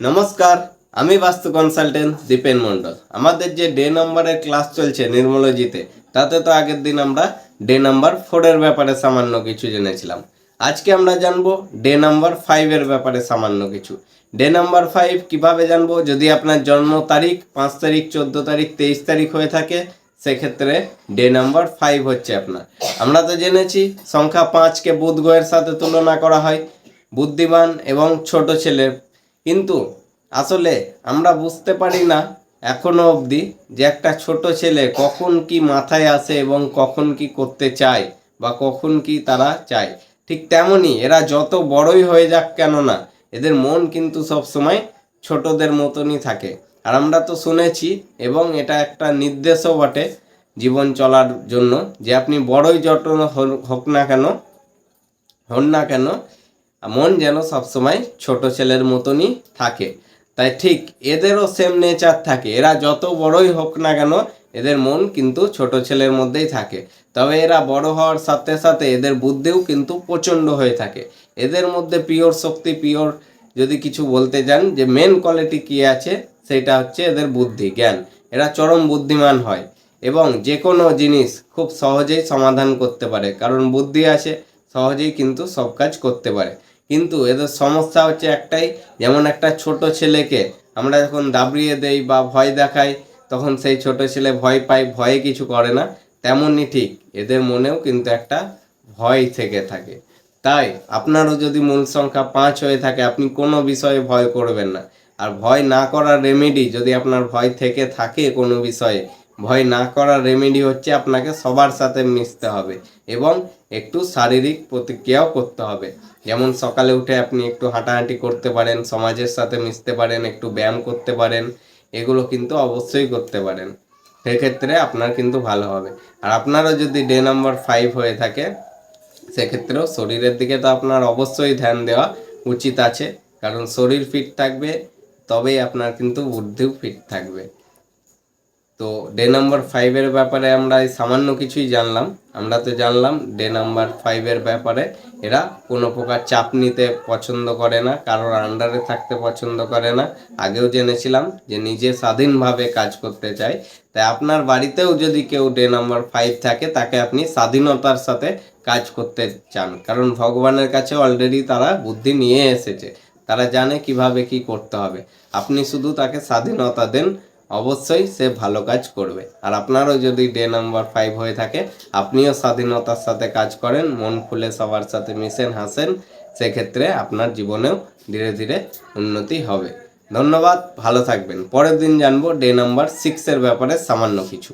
নমস্কার, আমি বাস্তু কনসালটেন্ট দীপেন মণ্ডল। আমাদের যে ডে নাম্বারের ক্লাস চলছে নির্মলজিতে, তাতে তো আগের দিন আমরা ডে নাম্বার ফোরের ব্যাপারে সামান্য কিছু জেনেছিলাম। আজকে আমরা জানব ডে নাম্বার ফাইভের ব্যাপারে সামান্য কিছু। ডে নাম্বার ফাইভ কীভাবে জানব? যদি আপনার জন্ম তারিখ, পাঁচ তারিখ, চোদ্দ তারিখ, তেইশ তারিখ হয়ে থাকে, সেক্ষেত্রে ডে নাম্বার ফাইভ হচ্ছে আপনার। আমরা তো জেনেছি, সংখ্যা পাঁচকে বুধ গ্রহের সাথে তুলনা করা হয়। বুদ্ধিমান এবং ছোট ছেলের কিন্তু আসলে আমরা বুঝতে পারি না এখনও অবধি যে একটা ছোট ছেলে কখন কি মাথায় আসে এবং কখন কি করতে চায় বা কখন কি তারা চায়। ঠিক তেমনই এরা যত বড়ই হয়ে যাক কেন না, এদের মন কিন্তু সবসময় ছোটদের মতনই থাকে। আর আমরা তো শুনেছি এবং এটা একটা নির্দেশও বটে জীবন চলার জন্য যে আপনি বড়ই যত হোক না কেন, হন না কেন মন যেন সবসময় ছোট ছেলের মতনই থাকে। তাই ঠিক এদেরও সেম নেচার থাকে। এরা যত বড়ই হোক না কেন এদের মন কিন্তু ছোট ছেলের মধ্যেই থাকে। তবে এরা বড় হওয়ার সাথে সাথে এদের বুদ্ধিও কিন্তু প্রচণ্ড হয়ে থাকে। এদের মধ্যে পিওর শক্তি পিওর যদি কিছু বলতে যান, যে মেন কোয়ালিটি কী আছে, সেটা হচ্ছে এদের বুদ্ধি, জ্ঞান। এরা চরম বুদ্ধিমান হয় এবং যে কোনো জিনিস খুব সহজেই সমাধান করতে পারে। কারণ বুদ্ধি আছে সহজেই কিন্তু সব কাজ করতে পারে। কিন্তু এদের সমস্যা হচ্ছে একটাই, যেমন একটা ছোট ছেলেকে আমরা যখন দাবড়িয়ে দেই বা ভয় দেখাই, তখন সেই ছোট ছেলে ভয় পায়, ভয়ে কিছু করে না। তেমনই ঠিক, এদের মনেও কিন্তু একটা ভয় থেকে থাকে। তাই আপনারও যদি মূল সংখ্যা পাঁচ হয়ে থাকে, আপনি কোনো বিষয়ে ভয় করবেন না। আর ভয় না করার রেমেডি যদি আপনার ভয় থেকে থাকে কোনো বিষয়ে, ভয় না করার রেমেডি হচ্ছে আপনাকে সবার সাথে মিশতে হবে এবং একটু শারীরিক প্রতিক্রিয়াও করতে হবে। যেমন সকালে উঠে আপনি একটু হাঁটাহাঁটি করতে পারেন, সমাজের সাথে মিশতে পারেন, একটু ব্যায়াম করতে পারেন, এগুলো কিন্তু অবশ্যই করতে পারেন। সেক্ষেত্রে আপনার কিন্তু ভালো হবে। আর আপনারও যদি ডে নাম্বার ফাইভ হয়ে থাকে, সেক্ষেত্রেও শরীরের দিকে তো আপনার অবশ্যই ধ্যান দেওয়া উচিত আছে। কারণ শরীর ফিট থাকবে, তবেই আপনার কিন্তু বুদ্ধিও ফিট থাকবে। তো ডে নাম্বার ফাইভের ব্যাপারে আমরা এই সামান্য কিছুই জানলাম। আমরা তো জানলাম ডে নাম্বার ফাইভের ব্যাপারে এরা কোনো প্রকার চাপ নিতে পছন্দ করে না, কারোর আন্ডারে থাকতে পছন্দ করে না। আগেও জেনেছিলাম যে নিজে স্বাধীনভাবে কাজ করতে চায়। তাই আপনার বাড়িতেও যদি কেউ ডে নাম্বার ফাইভ থাকে, তাকে আপনি স্বাধীনতার সাথে কাজ করতে চান। কারণ ভগবানের কাছে অলরেডি তারা বুদ্ধি নিয়ে এসেছে। তারা জানে কীভাবে কি করতে হবে। আপনি শুধু তাকে স্বাধীনতা দেন অবশ্যই সে ভালো কাজ করবে। আর আপনারও যদি ডে নাম্বার ফাইভ হয়ে থাকে, আপনিও স্বাধীনতার সাথে কাজ করেন, মন খুলে সবার সাথে মিশেন, হাসেন, সেক্ষেত্রে আপনার জীবনেও ধীরে ধীরে উন্নতি হবে। ধন্যবাদ, ভালো থাকবেন। পরের দিন জানব ডে নাম্বার সিক্সের ব্যাপারে সামান্য কিছু।